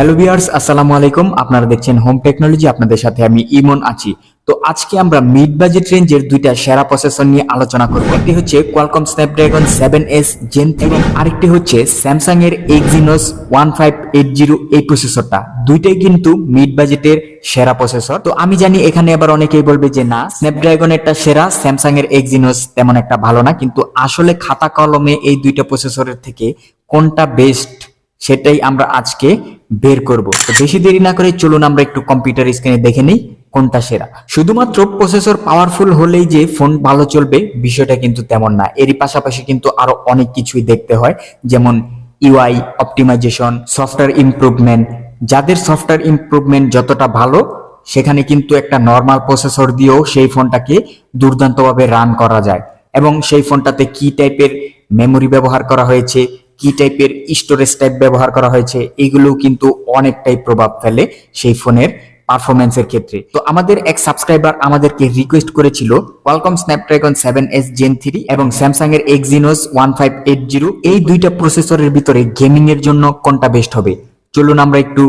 Hello viewers, আসসালামু আলাইকুম। আপনারা দেখছেন হোম টেকনোলজি আপনাদের সাথে আমি ইমন আছি। তো আজকে আমরা মিড বাজেট রেঞ্জের দুইটা সেরা প্রসেসর নিয়ে আলোচনা করব। একটি হচ্ছে Qualcomm Snapdragon seven S gen এবং আরেকটি হচ্ছে স্যামসাং এর Exynos one five eight zero এই প্রসেসরটা দুইটাই কিন্তু মিড বাজেটের সেরা প্রসেসর তো আমি জানি এখানে আবার অনেকেই বলবে যে, না স্ন্যাপড্রাগনেরটা সেরা স্যামসাং এর এক্সিনোস তেমন একটা ভালো না। কিন্তু আসলে খাতা কলমে এই দুইটা প্রসেসরের থেকে কোনটা বেস্ট সেটাই আমরা আজকে বের করব। তো বেশি দেরি না করে চলুন আমরা একটু কম্পিউটার স্ক্রিনে দেখে নিই কোনটা সেরা। শুধুমাত্র প্রসেসর পাওয়ারফুল হলেই যে ফোন ভালো চলবে, বিষয়টা কিন্তু তেমন না। এরই পাশাপাশি কিন্তু আরও অনেক কিছুই দেখতে হয়, যেমন ইউআই অপটিমাইজেশন সফটওয়্যার ইমপ্রুভমেন্ট যাদের সফটওয়্যার ইমপ্রুভমেন্ট যতটা ভালো, সেখানে কিন্তু একটা নর্মাল প্রসেসর দিয়েও সেই ফোনটাকে দুর্দান্তভাবে রান করা যায়। এবং সেই ফোনটাতে কি টাইপের মেমোরি ব্যবহার করা হয়েছে কি টাইপের স্টোরেজ টাইপ ব্যবহার করা হয়েছে, এগুলোও কিন্তু অনেকটাই প্রভাব ফেলে সেই ফোনের পারফরমেন্সের ক্ষেত্রে। তো আমাদের এক সাবস্ক্রাইবার আমাদেরকে রিকোয়েস্ট করেছিল Qualcomm Snapdragon seven S gen three এবং স্যামসাং এর Exynos one five eight zero এই দুইটা প্রসেসরের ভিতরে গেমিং এর জন্য কোনটা বেস্ট হবে? চলুন আমরা একটু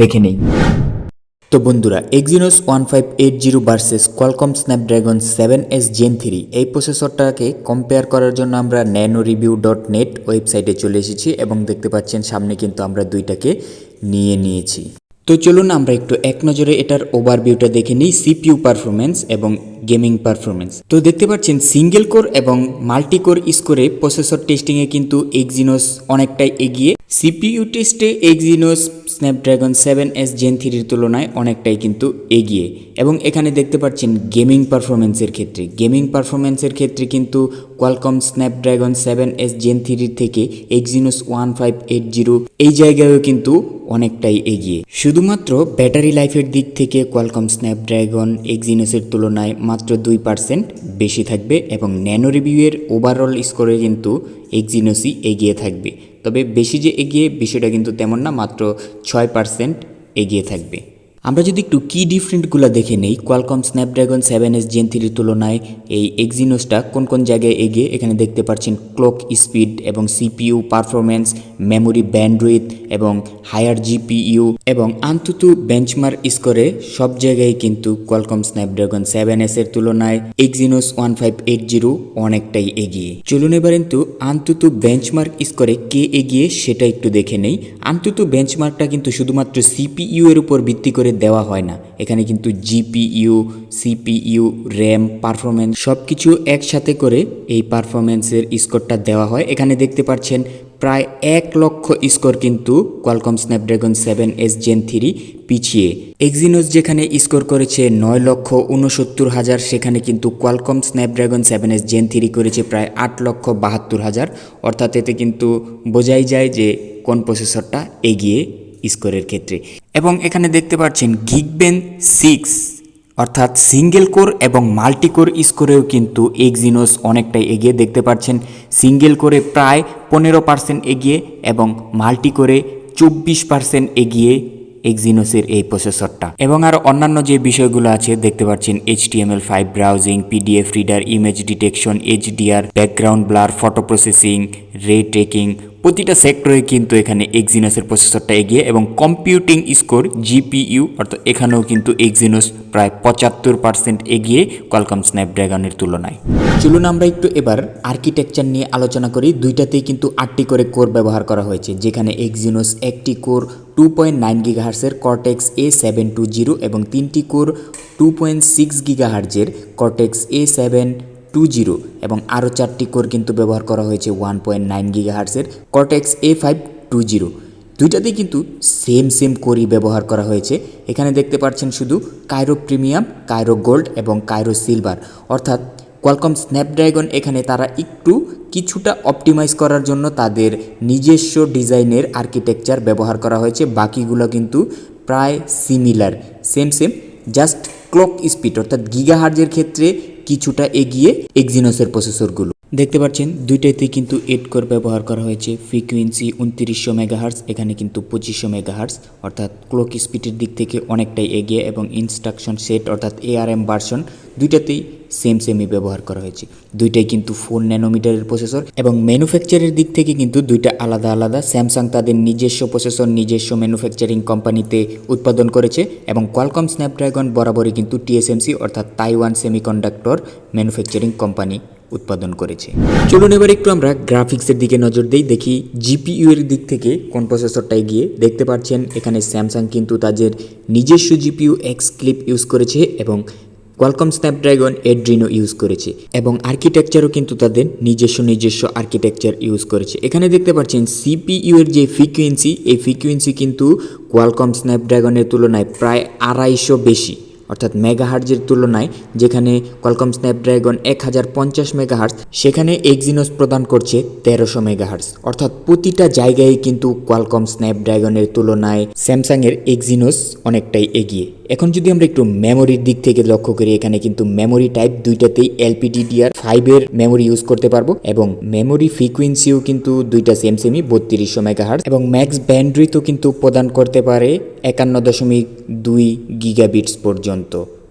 দেখে নেই। তো বন্ধুরা Exynos one five eight zero versus Qualcomm Snapdragon seven S gen three এই প্রসেসরটাকে কম্পেয়ার করার জন্য আমরা ন্যানো রিভিউ ডট নেট ওয়েবসাইটে চলে এসেছি এবং দেখতে পাচ্ছেন সামনে কিন্তু আমরা দুইটাকে নিয়ে নিয়েছি। তো চলুন আমরা একটু এক নজরে এটার ওভারভিউটা দেখে নিই সিপিইউ পারফরমেন্স এবং গেমিং পারফরমেন্স তো দেখতে পাচ্ছেন সিঙ্গেল কোর এবং মাল্টি কোর স্কোরে প্রসেসর টেস্টিংয়ে কিন্তু এক্সিনোস অনেকটাই এগিয়ে। সিপিইউ টেস্টে Exynos Snapdragon seven S gen থ্রির তুলনায় অনেকটাই কিন্তু এগিয়ে। এবং এখানে দেখতে পাচ্ছেন গেমিং পারফরমেন্সের ক্ষেত্রে। গেমিং পারফরমেন্সের ক্ষেত্রে কিন্তু Qualcomm Snapdragon seven S gen থ্রির থেকে Exynos one five eight zero এই জায়গায়ও কিন্তু অনেকটাই এগিয়ে। শুধুমাত্র ব্যাটারি লাইফের দিক থেকে কোয়ালকম স্ন্যাপড্রাগন এক্সিনোসের তুলনায় মাত্র দুই পার্সেন্ট বেশি থাকবে এবং ন্যানো রিভিউয়ের ওভারঅল স্কোরে কিন্তু এক্সিনোসই এগিয়ে থাকবে। তবে বেশি যে এগিয়ে, বিষয়টা কিন্তু তেমন না, মাত্র ছয় পার্সেন্ট এগিয়ে থাকবে। আমরা যদি একটু কি ডিফারেন্টগুলো দেখে নেই Qualcomm Snapdragon seven S gen থ্রির তুলনায় এই এক্সিনোসটা কোন কোন জায়গায় এগিয়ে এখানে দেখতে পাচ্ছেন ক্লক স্পিড এবং সিপিইউ পারফরমেন্স মেমোরি ব্যান্ডউইথ এবং হায়ার জিপিইউ এবং আন্তত বেঞ্চমার্ক স্কোরে সব জায়গায় কিন্তু কোয়ালকম স্ন্যাপড্রাগন সেভেন এস এর তুলনায় Exynos one five eight zero অনেকটাই এগিয়ে। চলুন এবার কিন্তু আন্তত বেঞ্চমার্ক স্কোরে কে এগিয়ে সেটা একটু দেখে নেই। আন্তত বেঞ্চমার্কটা কিন্তু শুধুমাত্র সিপিইউ এর উপর ভিত্তি করে দেওয়া হয় না। এখানে কিন্তু জিপিইউ, সিপিইউ, র্যাম পারফরমেন্স সব কিছু একসাথে করে এই পারফরমেন্সের স্কোরটা দেওয়া হয়। এখানে দেখতে পাচ্ছেন প্রায় এক লক্ষ স্কোর কিন্তু Qualcomm Snapdragon seven S gen three পিছিয়ে। এক্সিনোস যেখানে স্কোর করেছে নয় লক্ষ উনসত্তর হাজার, সেখানে কিন্তু Qualcomm Snapdragon seven S gen three করেছে প্রায় আট লক্ষ বাহাত্তর হাজার। অর্থাৎ এতে কিন্তু বোঝাই যায় যে কোন প্রসেসরটা এগিয়ে স্কোরের ক্ষেত্রে। এবং এখানে দেখতে পাচ্ছেন গিগবেন সিক্স, অর্থাৎ সিঙ্গেল কোর এবং মাল্টি কোর স্কোরেও কিন্তু এক্সিনোস অনেকটাই এগিয়ে দেখতে পাচ্ছেন। সিঙ্গেল কোরে প্রায় পনেরো পার্সেন্ট এগিয়ে এবং মাল্টি কোরে চব্বিশ পার্সেন্ট এগিয়ে এক্সিনোসের এই প্রসেসরটা। এবং আর অন্যান্য যে বিষয়গুলো আছে, দেখতে পাচ্ছেন HTML five browsing, PDF reader, image detection, HDR, background blur, photo processing, ray tracing প্রতিটা সেক্টরে কিন্তু এখানে এক্সিনোসের প্রসেসরটা এগিয়ে এবং কম্পিউটিং স্কোর জিপিইউ অর্থাৎ এখানেও কিন্তু এক্সিনোস প্রায় পঁচাত্তর পার্সেন্ট এগিয়ে কলকম স্ন্যাপড্রাগনের তুলনায়। চলুন আমরা একটু এবার আর্কিটেকচার নিয়ে আলোচনা করি। দুইটাতেই কিন্তু আটটি করে কোর ব্যবহার করা হয়েছে, যেখানে এক্সিনোস একটি core two point nine গিগাহার্সের cortex A seven two zero এবং তিনটি core two point six গিগাহার্জের cortex A seven two zero এবং আরও চারটি কোর কিন্তু ব্যবহার করা হয়েছে one point nine giga গিগাহার্সের cortex A five two zero. দুইটাতেই কিন্তু সেম সেম কোরই ব্যবহার করা হয়েছে। এখানে দেখতে পাচ্ছেন শুধু কায়রো প্রিমিয়াম, কায়রো গোল্ড এবং কায়রো সিলভার। অর্থাৎ কোয়ালকম স্ন্যাপড্রাগন এখানে তারা একটু কিছুটা অপটিমাইজ করার জন্য তাদের নিজস্ব ডিজাইনের আর্কিটেকচার ব্যবহার করা হয়েছে। বাকিগুলো কিন্তু প্রায় similar same same just clock speed অর্থাৎ গিগাহার্জের ক্ষেত্রে কিছুটা এগিয়ে এক্সিনোসের প্রসেসরগুলো দেখতে পাচ্ছেন দুইটাইতেই কিন্তু কোর ব্যবহার করা হয়েছে। ফ্রিকুয়েন্সি উনত্রিশশো মেগাহার্স এখানে কিন্তু পঁচিশশো মেগাহার্স অর্থাৎ ক্লোক স্পিডের দিক থেকে অনেকটাই এগিয়ে এবং ইনস্ট্রাকশন সেট অর্থাৎ এআরএম ভার্সন দুইটাতেই সেম সেমই ব্যবহার করা হয়েছে। দুইটাই কিন্তু ফোর ন্যানোমিটারের প্রসেসর এবং ম্যানুফ্যাকচারের দিক থেকে কিন্তু দুইটা আলাদা আলাদা। স্যামসাং তাদের নিজস্ব প্রসেসর নিজস্ব ম্যানুফ্যাকচারিং কোম্পানিতে উৎপাদন করেছে এবং কোয়ালকম স্ন্যাপড্রাগন বরাবরই কিন্তু টিএসএমসি অর্থাৎ তাইওয়ান সেমিকন্ডাক্টর ম্যানুফ্যাকচারিং কোম্পানি উৎপাদন করেছে। চলুন এবার একটু আমরা গ্রাফিক্সের দিকে নজর দেই, দেখি জিপিইউ এর দিক থেকে কোন প্রসেসরটা এগিয়ে। দেখতে পাচ্ছেন, এখানে স্যামসাং কিন্তু তাদের নিজস্ব জিপিইউ এক্স ক্লিপ ইউজ করেছে এবং কোয়ালকম স্ন্যাপড্রাগন এড্রিনো ইউজ করেছে এবং আর্কিটেকচারও কিন্তু তাদের নিজস্ব নিজস্ব আর্কিটেকচার ইউজ করেছে। এখানে দেখতে পাচ্ছেন সিপিইউ এর যে ফ্রিকুয়েন্সি এই ফ্রিকুয়েন্সি কিন্তু কোয়ালকম স্ন্যাপড্রাগনের তুলনায় প্রায় আড়াইশো বেশি। অর্থাৎ মেগাহার্জের তুলনায়, যেখানে কলকম স্ন্যাপড্রাগন এক হাজার পঞ্চাশ মেগাহার্জ, সেখানে এক্সিনোস প্রদান করছে তেরোশো মেগাহার্জ। অর্থাৎ প্রতিটা জায়গায় কিন্তু কোয়ালকম স্ন্যাপড্রাগনের তুলনায় স্যামসাংয়ের এক্সিনোস অনেকটাই এগিয়ে। এখন যদি আমরা একটু মেমোরির দিক থেকে লক্ষ্য করি, এখানে কিন্তু মেমোরি টাইপ দুইটাতেই এলপিডিডিআর ফাইভের মেমোরি ইউজ করতে পারব এবং মেমোরি ফ্রিকুয়েন্সিও কিন্তু দুইটা সেম সেমই, বত্রিশশো মেগাহার্জ এবং ম্যাক্স ব্যান্ডউইথও কিন্তু প্রদান করতে পারে একান্ন দশমিক দুই গিগাবিটস পর্যন্ত।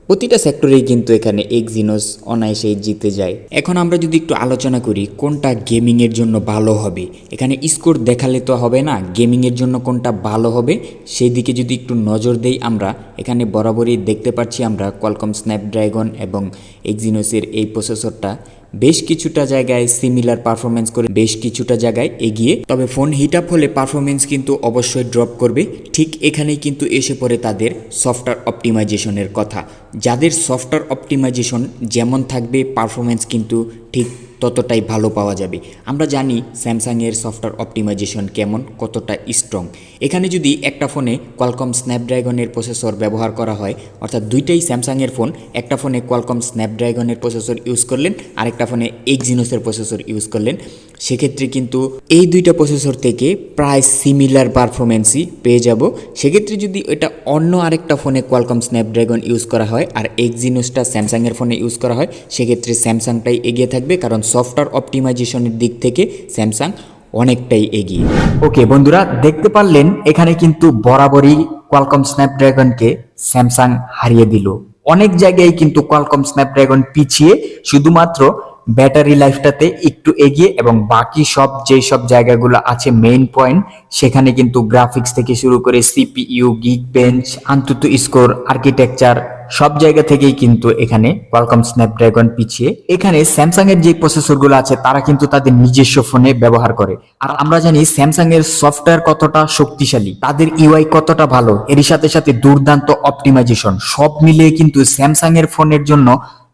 প্রতিটা সেক্টরেই কিন্তু এখানে এক্সিনোস অনায়াসে জিতে যায়। এখন আমরা যদি একটু আলোচনা করি, কোনটা গেমিংয়ের জন্য ভালো হবে? এখানে স্কোর দেখালে তো হবে না গেমিংয়ের জন্য কোনটা ভালো হবে? সেই দিকে যদি একটু নজর দেই আমরা, এখানে বরাবরই দেখতে পাচ্ছি আমরা কলকম স্ন্যাপড্রাগন এবং এক্সিনোসের এই প্রসেসরটা বেশ কিছুটা জায়গায় সিমিলার পারফরমেন্স করে বেশ কিছুটা জায়গায় এগিয়ে, তবে ফোন হিট আপ হলে পারফরমেন্স কিন্তু অবশ্যই ড্রপ করবে। ঠিক এখানেই কিন্তু এসে পড়ে তাদের সফটওয়্যার অপটিমাইজেশনের কথা। যাদের সফটওয়্যার অপটিমাইজেশন যেমন থাকবে পারফরমেন্স কিন্তু ঠিক ততটাই ভালো পাওয়া যাবে। আমরা জানি স্যামসাংয়ের সফটওয়্যার অপটিমাইজেশন কেমন, কতটা স্ট্রং এখানে যদি একটা ফোনে কোয়ালকম স্ন্যাপড্রাগনের প্রসেসর ব্যবহার করা হয়, অর্থাৎ দুইটাই স্যামসাংয়ের ফোন একটা ফোনে কোয়ালকম স্ন্যাপড্রাগনের প্রসেসর ইউজ করলেন, আরেকটা ফোনে এক্সিনোসের প্রসেসর ইউজ করলেন। সেক্ষেত্রে কিন্তু এই দুইটা প্রসেসর থেকে প্রায় সিমিলার পারফরমেন্সই পেয়ে যাব। সেক্ষেত্রে যদি এটা অন্য আরেকটা ফোনে কোয়ালকম স্ন্যাপড্রাগন ইউজ করা হয় আর এক্সিনোসটা স্যামসাংয়ের ফোনে ইউজ করা হয়, সেক্ষেত্রে স্যামসাংটাই এগিয়ে থাকবে কারণ সফটওয়্যার অপটিমাইজেশনের দিক থেকে স্যামসাং অনেকটাই এগিয়ে। ওকে বন্ধুরা, দেখতে পারলেন, এখানে কিন্তু বরাবরই কোয়ালকম স্ন্যাপড্রাগনকে স্যামসাং হারিয়ে দিল। অনেক জায়গায় কিন্তু কোয়ালকম স্ন্যাপড্রাগন পিছিয়ে, শুধুমাত্র ব্যাটারি লাইফটাতে একটু এগিয়ে এবং বাকি সব যেই সব জায়গাগুলো আছে মেইন পয়েন্ট সেখানে কিন্তু গ্রাফিক্স থেকে শুরু করে সিপিইউ গিগ বেঞ্চ আন্তত স্কোর আর্কিটেকচার সব জায়গা থেকেই কিন্তু এখানে কোয়ালকম স্ন্যাপড্রাগন পিছিয়ে। এখানে স্যামসাং এর যে প্রসেসরগুলো আছে, তারা কিন্তু তাদের নিজস্ব ফোনে ব্যবহার করে। আর আমরা জানি স্যামসাং এর সফটওয়্যার কতটা শক্তিশালী, তাদের ইউআই কতটা ভালো এর সাথে সাথে দুর্দান্ত অপটিমাইজেশন সব মিলিয়ে কিন্তু স্যামসাং এর ফোনের জন্য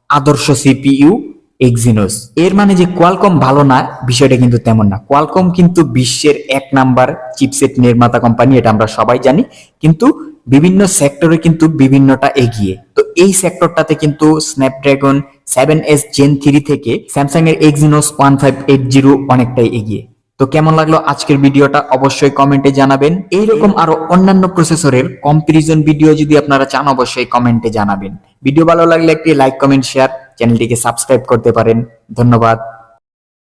আদর্শ সিপিইউ এক্সিনোস এর মানে যে কোয়ালকম ভালো না, বিষয়টা কিন্তু তেমন না। কোয়ালকম কিন্তু বিশ্বের এক নাম্বার চিপসেট নির্মাতা কোম্পানি এটা আমরা সবাই জানি। কিন্তু বিভিন্ন সেক্টরে কিন্তু বিভিন্নটা এগিয়ে। তো এই সেক্টরটাতে কিন্তু Snapdragon seven S Gen three থেকে স্যামসাং এর Exynos one five eight zero অনেকটাই এগিয়ে। তো কেমন লাগল আজকের ভিডিওটা? অবশ্যই কমেন্টে জানাবেন। এইরকম আরও অন্যান্য প্রসেসরের কম্পারিজন ভিডিও যদি আপনারা চান, অবশ্যই কমেন্টে জানাবেন। ভিডিও ভালো লাগলে একটি লাইক কমেন্ট শেয়ার চ্যানেলটিকে সাবস্ক্রাইব করতে পারেন। ধন্যবাদ।